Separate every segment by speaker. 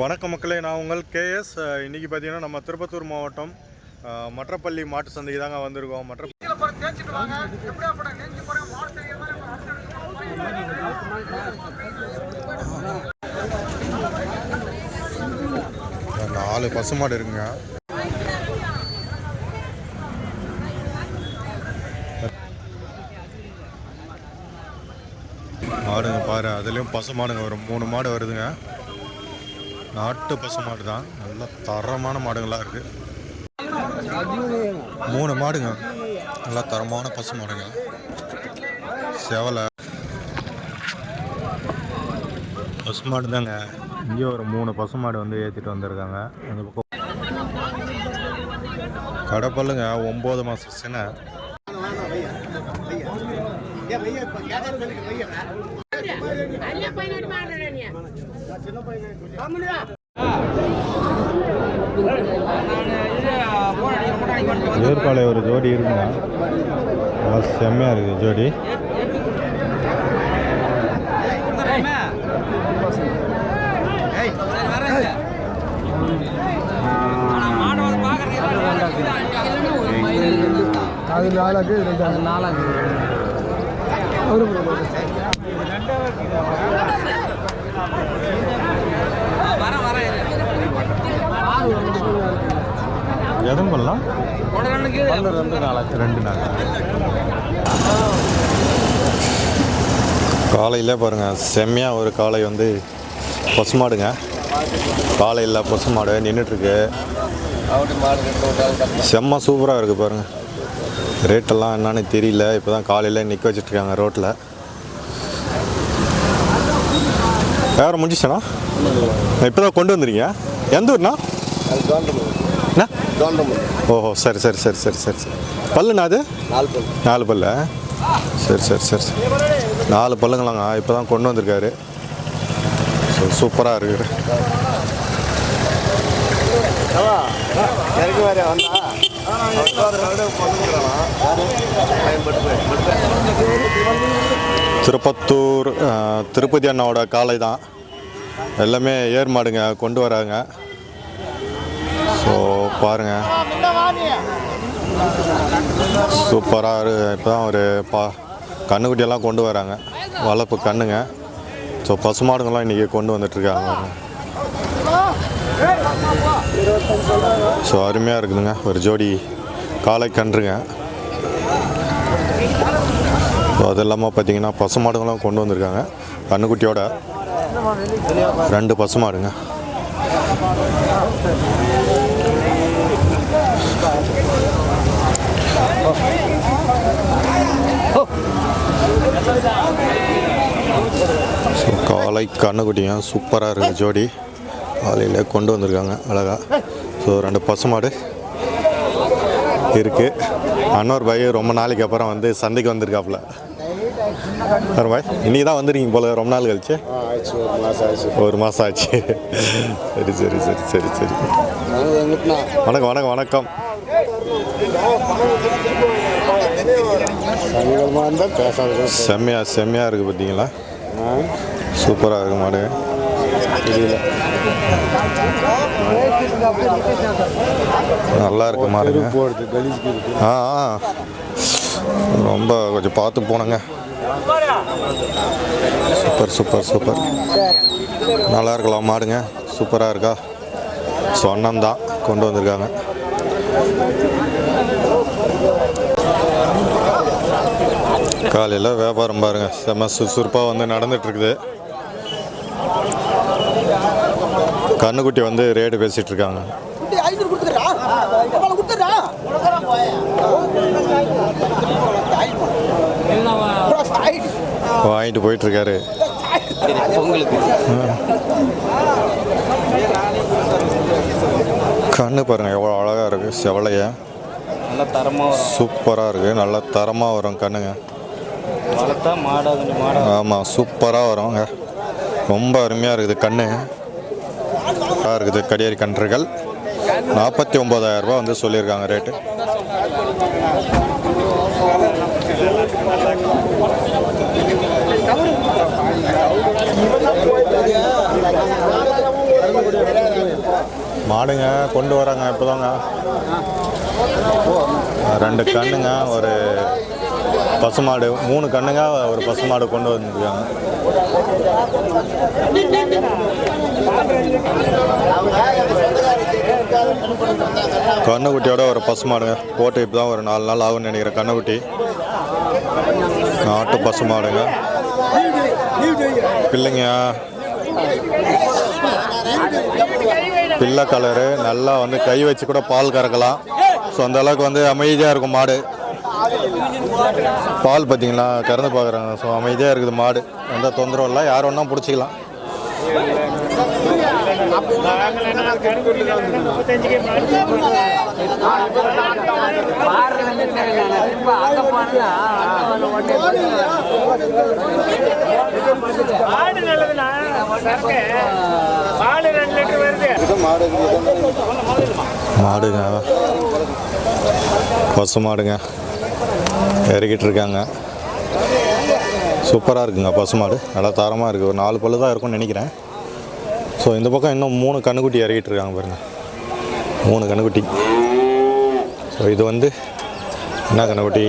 Speaker 1: வணக்க மக்களே நான் உங்கள் கேஎஸ் இன்னைக்கு பார்த்தீங்கன்னா நம்ம திருப்பத்தூர் மாவட்டம் மற்றப்பள்ளி மாட்டு சந்தைக்கு தாங்க வந்திருக்கோம். மற்ற நாலு பசுமாடு இருக்குங்க. மாடுங்க பாரு அதுலேயும் பசு மாடுங்க ஒரு மூணு மாடு வருதுங்க. நாட்டு பசு மாடு தான். நல்ல தரமான மாடுங்களாக இருக்கு. மூணு மாடுங்க. நல்ல தரமான பசு மாடுங்க. செவலை. பசு மாடு தாங்க. இங்கே ஒரு மூணு பசு மாடு வந்து ஏற்றிட்டு வந்திருக்காங்க. அந்த பக்கம். கடைப்பல்லுங்க ஒம்பது மாதம் சின்ன. ஏற்காலை ஒரு ஜோடி இருக்குங்க நல்லா செம்மையாக இருக்குது ஜோடி.
Speaker 2: அது நாலாக்கு ரெண்டு நாலாக்கு ஒரு
Speaker 1: எதுவும் பண்ணலாம்
Speaker 2: ரெண்டு ரெண்டு
Speaker 1: நாள். காலையில் பாருங்கள் செம்மையாக ஒரு காளை வந்து பசுமாடுங்க காலையில் பசுமாடு நின்றுட்டுருக்கு செம்ம சூப்பராக இருக்குது பாருங்கள் ரேட்டெல்லாம் என்னன்னு தெரியல. இப்போ தான் காலையில் நிற்க வச்சிட்ருக்காங்க ரோட்டில் வேறு முடிஞ்சிச்சண்ணா இப்போ தான் கொண்டு வந்துருங்க எந்த ஊர்ண்ணா? ஓஹோ சரி சரி சரி சரி சரி. சரி பல்லுண்ணா அது?
Speaker 2: நாலு பல்
Speaker 1: நாலு பல்ல? சரி சரி சரி சரி. நாலு பல்லுங்களாங்க. இப்போ தான் கொண்டு வந்திருக்காரு. சூப்பராக இருக்குது. திருப்பத்தூர் திருப்பதி அண்ணாவோட காலை தான் எல்லாமே ஏர் மாடுங்க கொண்டு வராங்க. ஸோ பாருங்க. சூப்பராக ஒரு இப்போ தான் ஒரு பா கண்ணுக்குட்டியெல்லாம் கொண்டு வராங்க. வளர்ப்பு கண்ணுங்க. ஸோ பசுமாடுங்கள்லாம் இன்றைக்கி கொண்டு வந்துட்டுருக்காங்க. ஸோ அருமையாக இருக்குதுங்க. ஒரு ஜோடி காளை கன்றுங்க. ஸோ அது இல்லாமல் பார்த்தீங்கன்னா பசுமாடுங்களாம் கொண்டு வந்திருக்காங்க. கண்ணுக்குட்டியோட ரெண்டு பசுமாடுங்க. ஸோ காலை கண்ணுக்குட்டிங்க சூப்பராக இருக்குது ஜோடி. காலையில் கொண்டு வந்திருக்காங்க அழகா. ஸோ ரெண்டு பசுமாடு இருக்குது அன்னோர் பாய் ரொம்ப நாளைக்கு அப்புறம் வந்து சந்தைக்கு வந்திருக்காப்புல. சார் பாய் இன்னைக்கு தான் வந்துருக்கீங்க போல ரொம்ப நாள் கழிச்சு?
Speaker 2: ஒரு மாதம் ஆயிடுச்சு.
Speaker 1: ஒரு மாதம் ஆச்சு. சரி சரி சரி சரி சரி. வணக்கம். வணக்கம் வணக்கம்.
Speaker 2: சனிக்கிழமை இருந்தால்
Speaker 1: செம்மையா செம்மையாக இருக்குது பார்த்தீங்களா? சூப்பராக இருக்கு மாடு.
Speaker 2: தெரியல
Speaker 1: நல்லா இருக்கு
Speaker 2: மாடு
Speaker 1: ஆ ஆ. ரொம்ப கொஞ்சம் பார்த்து போனங்க. Super super super. நல்லா இருக்கலாம் மாடுங்க. சூப்பராக இருக்கா? சொன்னம் தான் கொண்டு வந்திருக்காங்க. காலையில் வியாபாரம் பாருங்க. செம்ம சுறுசுறுப்பாக வந்து நடந்துட்டு இருக்குது கண்ணுக்குட்டி வந்து ரேட்டு பேசிட்டு இருக்காங்க வாங்கிட்டு போயிட்டு இருக்காரு கண்ணு பாருங்க எவ்வளோ அழகா இருக்கு செவலைய. சூப்பராக இருக்கு நல்ல தரமாக வரும் கண்ணுங்க.
Speaker 3: வளர்த்தா மாடாக கொஞ்சம் மாடாக
Speaker 1: ஆமாம் சூப்பராக வருங்க ரொம்ப அருமையாக இருக்குது கண்ணு. இருக்குது கடியாரி கன்றுகள். நாற்பத்தி ஒம்பதாயிரம் ரூபாய் வந்து சொல்லியிருக்காங்க ரேட்டு. மாடுங்க கொண்டு வராங்க இப்போதாங்க. ரெண்டு கண்ணுங்க ஒரு பசுமாடு மூணு கண்ணுங்க ஒரு பசுமாடு கொண்டு வந்துருக்காங்க. கண்ணுக்குட்டியோட ஒரு பசுமாடுங்க. போட்டு இப்போ தான் ஒரு நாலு நாள் ஆகும்னு நினைக்கிறேன். கண்ணுக்குட்டி. நாட்டு பசுமாடுங்க. பிள்ளைங்க. பிள்ளை கலரு நல்லா வந்து கை வச்சு கூட பால் கறக்கலாம். ஸோ அந்த அளவுக்கு வந்து அமைதியாக இருக்கும் மாடு. பால் பார்த்தீங்களா? கறந்து பார்க்குறாங்க. ஸோ அமைதியாக இருக்குது மாடு. எந்த தொந்தரவும் இல்லை. யார் ஒன்றா பிடிச்சிக்கலாம்.
Speaker 4: ஆடு நல்லதுண்ணா ரெண்டு லிட்டர் வருது
Speaker 1: மாடுங்க. பசு மாடுங்க. இறக்கிட்டு இருக்காங்க சூப்பராக இருக்குங்க பசுமாடு. நல்லா தரமாக இருக்குது ஒரு நாலு பல்லு தான் இருக்கும்னு நினைக்கிறேன். ஸோ இந்த பக்கம் இன்னும் மூணு கண்ணுக்குட்டி இறக்கிட்டு இருக்காங்க பாருங்கள் மூணு கண்ணுக்குட்டி. ஸோ இது வந்து என்ன கண்ணுக்குட்டி?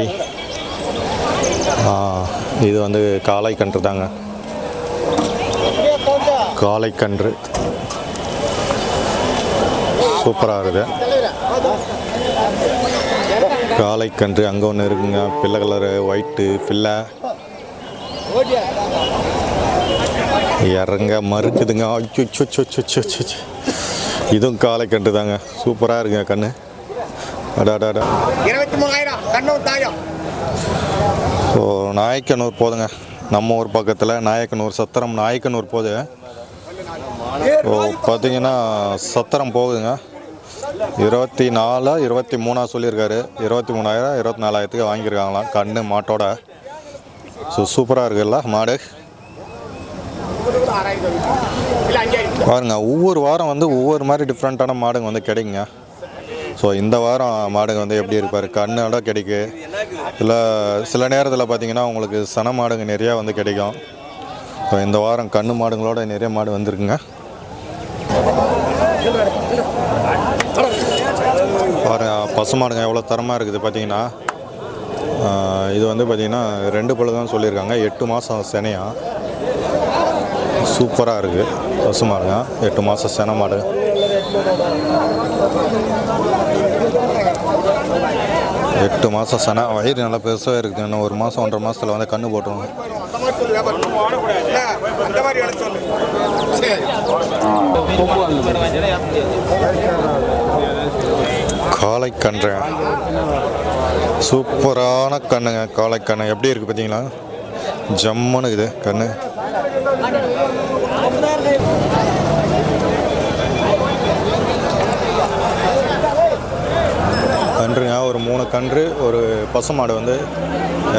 Speaker 1: இது வந்து காளை கன்று தாங்க. காளை கன்று சூப்பராக இருக்குது. காளைக்கன்று அங்கே ஒன்று இருக்குங்க. பிள்ளை கலரு ஒயிட்டு பிள்ளை. இறங்க மறுக்குதுங்க. இதுவும் காளைக்கன்று தாங்க சூப்பராக இருக்குங்க கண்ணு அடாடாடா
Speaker 5: இருபத்தி மூணாயிரம் தாயம்.
Speaker 1: ஸோ நாயக்கனூர் போதுங்க. நம்ம ஊர் பக்கத்தில் நாயக்கனூர் சத்திரம் நாயக்கனூர் போகுது. ஸோ பார்த்தீங்கன்னா சத்திரம் போகுதுங்க. இருபத்தி நாலு இருபத்தி மூணா சொல்லியிருக்காரு. இருபத்தி மூணாயிரம் இருபத்தி நாலாயிரத்துக்கு வாங்கியிருக்காங்களாம். கண்ணு மாட்டோட. ஸோ சூப்பராக இருக்குல்ல மாடு? பாருங்க ஒவ்வொரு வாரம் வந்து ஒவ்வொரு மாதிரி டிஃப்ரெண்ட்டான மாடுங்க வந்து கிடைக்குங்க. ஸோ இந்த வாரம் மாடுங்க வந்து எப்படி இருப்பார்? கண்ணோட கிடைக்கு. இல்லை சில நேரத்தில் பார்த்தீங்கன்னா உங்களுக்கு சன மாடுங்க நிறையா வந்து கிடைக்கும். ஸோ இந்த வாரம் கண்ணு மாடுங்களோட நிறைய மாடு வந்திருக்குங்க. பசுமாடுங்க பசு மாடுங்க எவ்வளோ தரமாக இருக்குது பார்த்தீங்கன்னா இது வந்து பார்த்தீங்கன்னா ரெண்டு பழு தான் சொல்லியிருக்காங்க. எட்டு மாதம் சினையா. சூப்பராக இருக்குது பசுமாடுங்க எட்டு மாதம் சென மாடு. எட்டு மாதம் சன. வயிறு நல்லா பெருசாக இருக்குது இன்னும் ஒரு மாதம் ஒன்றரை மாதத்தில் வந்து கண்ணு போட்டுருவாங்க
Speaker 5: அந்த காலை கன்றுங்க
Speaker 1: காளை சூப்பரான கண்ணுங்க காளை கண்ணு எப்படி இருக்குது பார்த்தீங்களா? ஜம்முன்னு இது கண்ணு. கன்றுங்க ஒரு மூணு கன்று ஒரு பசுமாடு வந்து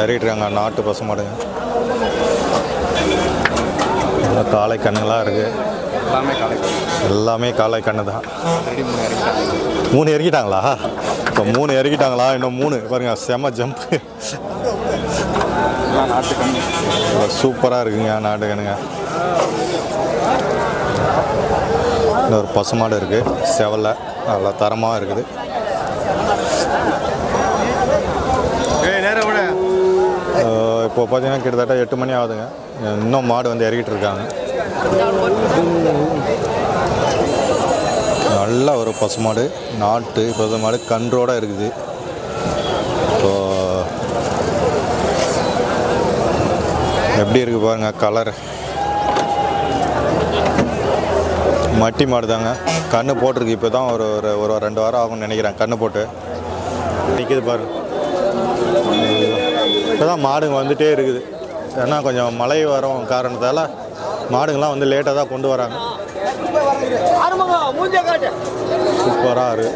Speaker 1: இறக்கிட்டுருக்காங்க நாட்டு பசுமாடுங்க. காலை காளை கண்ணுங்களாக இருக்குது
Speaker 3: எல்லாமே காலை
Speaker 1: எல்லாமே காளை கண்ணு தான். மூணு இறக்கிட்டாங்களா? இப்போ மூணு இறக்கிட்டாங்களா? இன்னும் மூணு. பாருங்க செம ஜம்ப்
Speaker 3: நாட்டு
Speaker 1: சூப்பராக இருக்குங்க நாட்டு கண்ணுங்க. இன்னொரு பசுமாடு இருக்குது செவலை நல்லா தரமாக இருக்குது. இப்போ பார்த்தீங்கன்னா கிட்டத்தட்ட எட்டு மணி ஆகுதுங்க. இன்னும் மாடு வந்து இறக்கிட்டு இருக்காங்க. நல்ல ஒரு பசுமாடு நாட்டு பசுமாடு கன்றோட இருக்குது. இப்போ எப்படி இருக்கு பாருங்க கலர் மட்டி மாடு தாங்க. கண்ணு போட்டிருக்கு இப்போ தான் ஒரு ஒரு ஒரு ரெண்டு வாரம் ஆகும்னு நினைக்கிறேன் கண்ணு போட்டு. நிற்கிது பாரு. இப்போ தான் மாடுங்க வந்துகிட்டே இருக்குது. ஏன்னா கொஞ்சம் மழை வரும் காரணத்தால் மாடுங்கள்லாம் வந்து லேட்டாக தான் கொண்டு வராங்க. சூப்பராக இருக்கு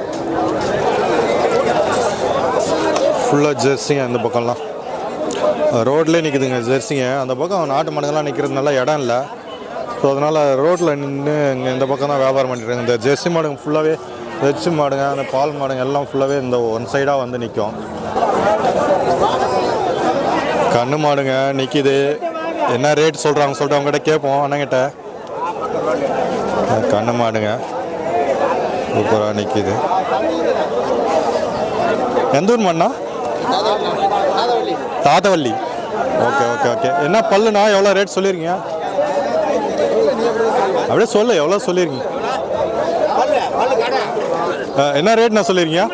Speaker 1: ஃபுல்லாக ஜெர்சிங்க அந்த பக்கம்லாம். ரோட்லேயே நிற்குதுங்க ஜெர்சிங்க அந்த பக்கம் நாட்டு மாடுங்கள்லாம் நிற்கிறதுனால இடம் இல்லை. ஸோ அதனால் ரோட்டில் நின்று இங்கே இந்த பக்கம் தான் வியாபாரம் பண்ணிட்டு இந்த ஜெர்சி மாடுங்க ஃபுல்லாகவே ஜெர்சி மாடுங்க அந்த பால் மாடுங்க எல்லாம் ஃபுல்லாகவே இந்த ஒன் சைடாக வந்து நிற்கும் கண்ணு மாடுங்க நிற்கிது என்ன ரேட் சொல்கிறாங்க சொல்லிட்டு அவங்ககிட்ட கேட்போம் அண்ணங்கிட்ட கண்ணு மாடுங்க. சூப்பராக நிற்கிது எந்த ஊர் மண்ணா தாத்தவள்ளி. Okay okay okay. என்ன பல்லுண்ணா? எவ்வளோ ரேட் சொல்லியிருக்கீங்க? அப்படியே சொல்லு எவ்வளோ சொல்லியிருக்கீங்க? என்ன ரேட்ண்ணா சொல்லியிருக்கீங்க?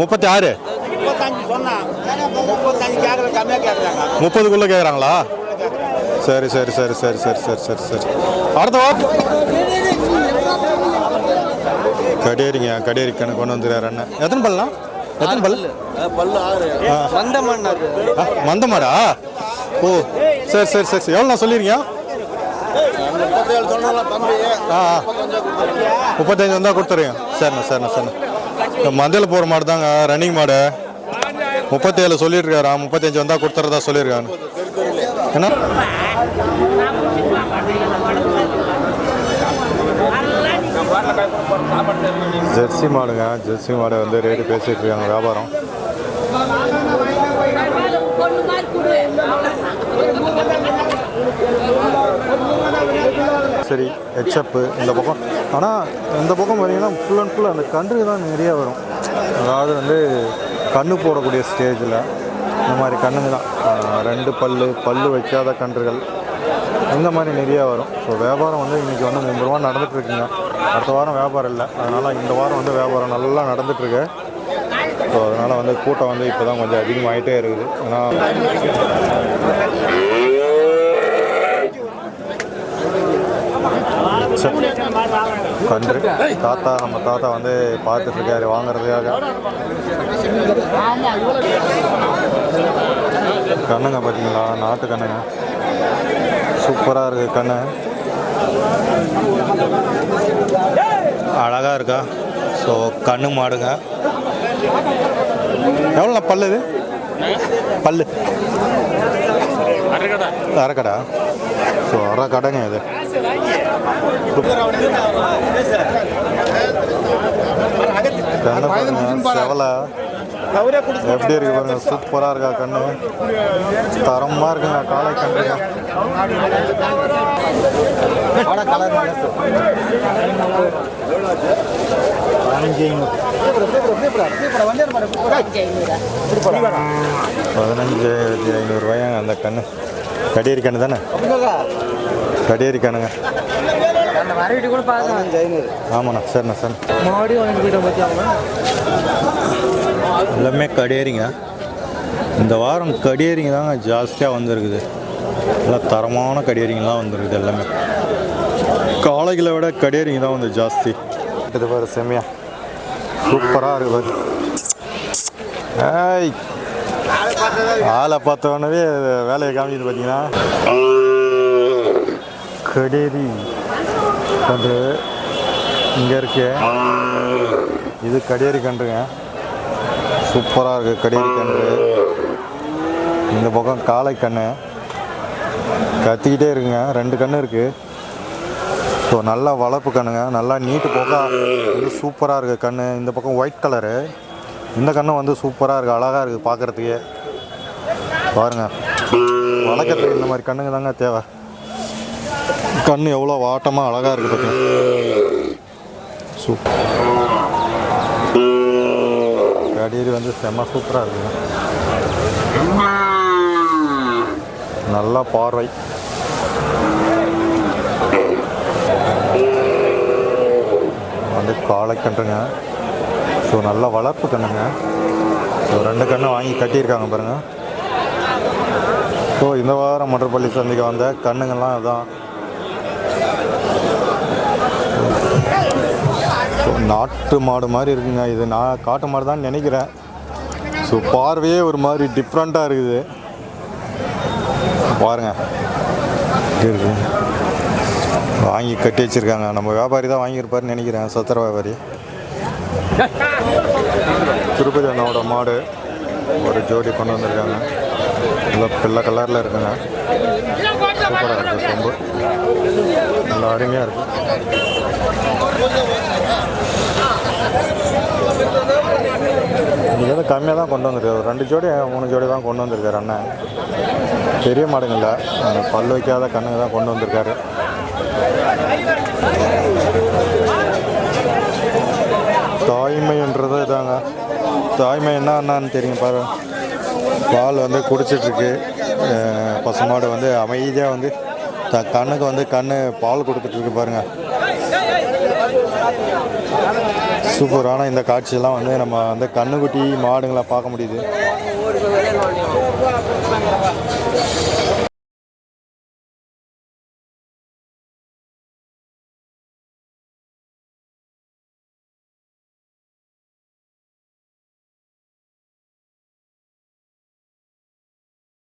Speaker 1: முப்பத்தி ஆறு
Speaker 5: முப்பத்தஞ்சு சொன்னேன் முப்பத்தஞ்சு கேட்கல கம்மியாக கேட்குறாங்க
Speaker 1: முப்பதுக்குள்ளே கேட்குறாங்களா சரி சரி சரி சரி சரி சரி சரி சரி. அடுத்த வாரம் கடியரிங்க கடியரி கணக்கு கொண்டு வந்துடுறாரு அண்ணன்? எத்தனை பல்லாம் எத்தனை பல்
Speaker 3: வந்த மன்னர்
Speaker 1: ஆ, மந்த மாடா ஓ சரி சரி சரி சரி. எவ்வளோ நான் சொல்லியிருக்கீங்க ஆ ஆ. முப்பத்தஞ்சு வந்தால் கொடுத்துருங்க. சரிண்ணா சரிண்ணா சரிண்ணா. மந்தையில் போகிற மாடு தாங்க ரன்னிங் மாடு. முப்பத்தேழு சொல்லியிருக்காரா. முப்பத்தஞ்சு வந்தால் கொடுத்துறதா சொல்லியிருக்காங்க என்ன? ஜெர்சி மாடுங்க. ஜெர்சி மாடு வந்து ரேட்டு பேசிட்டு இருக்காங்க வியாபாரம். சரி ஹெச்அப்பு இந்த பக்கம். ஆனால் இந்த பக்கம் பார்த்தீங்கன்னா ஃபுல் அண்ட் ஃபுல் அந்த கன்று தான் நிறைய வரும். அதாவது வந்து கண்ணு போடக்கூடிய ஸ்டேஜில் இந்த மாதிரி கண்ணுங்க தான் ரெண்டு பல்லு பல்லு வைக்காத கன்றுகள் இந்த மாதிரி நிறையா வரும். ஸோ வியாபாரம் வந்து இன்றைக்கி வந்து மூணு ரூபா நடந்துட்டு அடுத்த வாரம் வியாபாரம் இல்லை. அதனால் இந்த வாரம் வந்து வியாபாரம் நல்லா நடந்துகிட்ருக்கு ஸோ அதனால் வந்து கூட்டம் வந்து இப்போ தான் கொஞ்சம் அதிகமாகிட்டே இருக்குது. ஏன்னா கன்று. தாத்தா நம்ம தாத்தா வந்து பார்த்துட்டு இருக்காரு வாங்குறதுக்காக. கண்ணுங்க பார்த்தீங்களா நாட்டு கண்ணுங்க. சூப்பராக இருக்கு கண்ணு. அழகாக இருக்கா? ஸோ கண்ணு மாடுங்க. எவ்வளோ பல்லு இது? பல்லு. அரைக்கடா. ஸோ அரைக்கடைங்க இது. கண்ணு பாருங்க செவலை. எப்படி இருக்கு பாருங்க சூப்பராக இருக்கா கண்ணு. தரமாக இருக்குங்க காளை கண்ணுங்க பதினஞ்சாயிரத்தி ஐநூறுரூவாயாங்க அந்த கண்ணு. கடியரி கண்ணு தானே? கடியரி கண்ணுங்க
Speaker 2: வரவிட்டு கூட பார்க்கலாம்
Speaker 1: ஆமாண்ணா சரிண்ணா சார். எல்லாமே கடியரிங்க இந்த வாரம் கடியரிங்க தாங்க ஜாஸ்தியாக வந்திருக்குது. எல்லாம் தரமான கடியரிங்கெலாம் வந்திருக்குது எல்லாமே. காளைகளை விட கடியரிங்க தான் வந்து ஜாஸ்தி. இது பாரு செம்மையா. சூப்பராக இருக்கு பாரு. ஏய். ஆளை பார்த்த உடனே வேலையை காமிக்குது பார்த்தீங்கன்னா கடேரி கன்று இங்கே இருக்கு. இது கடேரி கன்றுங்க. சூப்பராக இருக்குது கடேரி கன்று. இந்த பக்கம் காளை கண்ணு. கத்திக்கிட்டே இருக்குங்க ரெண்டு கண்ணு இருக்குது ஸோ நல்லா வளர்ப்பு கண்ணுங்க நல்லா நீட்டு போக்கா வந்து சூப்பராக இருக்குது கண்ணு. இந்த பக்கம் ஒயிட் கலரு இந்த கண்ணு வந்து சூப்பராக இருக்குது அழகாக இருக்குது பார்க்குறதுக்கே பாருங்கள் வளர்க்குறதுக்கு இந்த மாதிரி கண்ணுங்க தாங்க தேவை. கண் எவ்வளோ வாட்டமாக அழகாக இருக்குது பார்த்தீங்க சூப்பர் வந்து செம்ம சூப்பராக இருக்குங்க நல்லா பார்வை. வந்து காளை கன்றுங்க. ஸோ நல்ல வளர்ப்பு கண்ணுங்க. ஸோ ரெண்டு கண்ணு வாங்கி கட்டியிருக்காங்க பாருங்கள் ஸோ இந்த வாரம் மற்றப்பள்ளி சந்தைக்கு வந்த கண்ணுங்கள்லாம் அதுதான் ஸோ நாட்டு மாடு மாதிரி இருக்குங்க. இது நான் காட்டு மாடு தான் நினைக்கிறேன். ஸோ பார்வையே ஒரு மாதிரி டிஃப்ரெண்ட்டாக இருக்குது. பாருங்க. இருக்கு? வாங்கி கட்டி வச்சிருக்காங்க. நம்ம வியாபாரி தான் வாங்கியிருப்பாருன்னு நினைக்கிறேன். சத்திர வியாபாரி. திருப்பதி அண்ணாவோட மாடு ஒரு ஜோடி கொண்டு வந்திருக்காங்க. நல்லா பிள்ளை கலரில் இருக்குங்க. சூப்பராக இருக்குது ரொம்ப நல்லா அருமையாக இருக்குது இங்கே வந்து கம்மியாக தான் கொண்டு வந்திருக்காரு ரெண்டு ஜோடி மூணு ஜோடி தான் கொண்டு வந்திருக்காரு அண்ணன். பெரிய மாடுங்க பல் வைக்காத கண்ணுங்க தான் கொண்டு வந்திருக்காரு. தாய்மைன்றது இதாங்க. தாய்மை என்ன என்னன்னு தெரியும் பாரு. பால் வந்து குடிச்சிட்ருக்கு பசுமாடு வந்து அமைதியாக வந்து த கண்ணுக்கு வந்து கண்ணு பால் கொடுத்துட்ருக்கு பாருங்க. சூப்பரான இந்த காட்சியெல்லாம் வந்து நம்ம வந்து கண்ணுக்குட்டி மாடுங்களை பார்க்க முடியுது.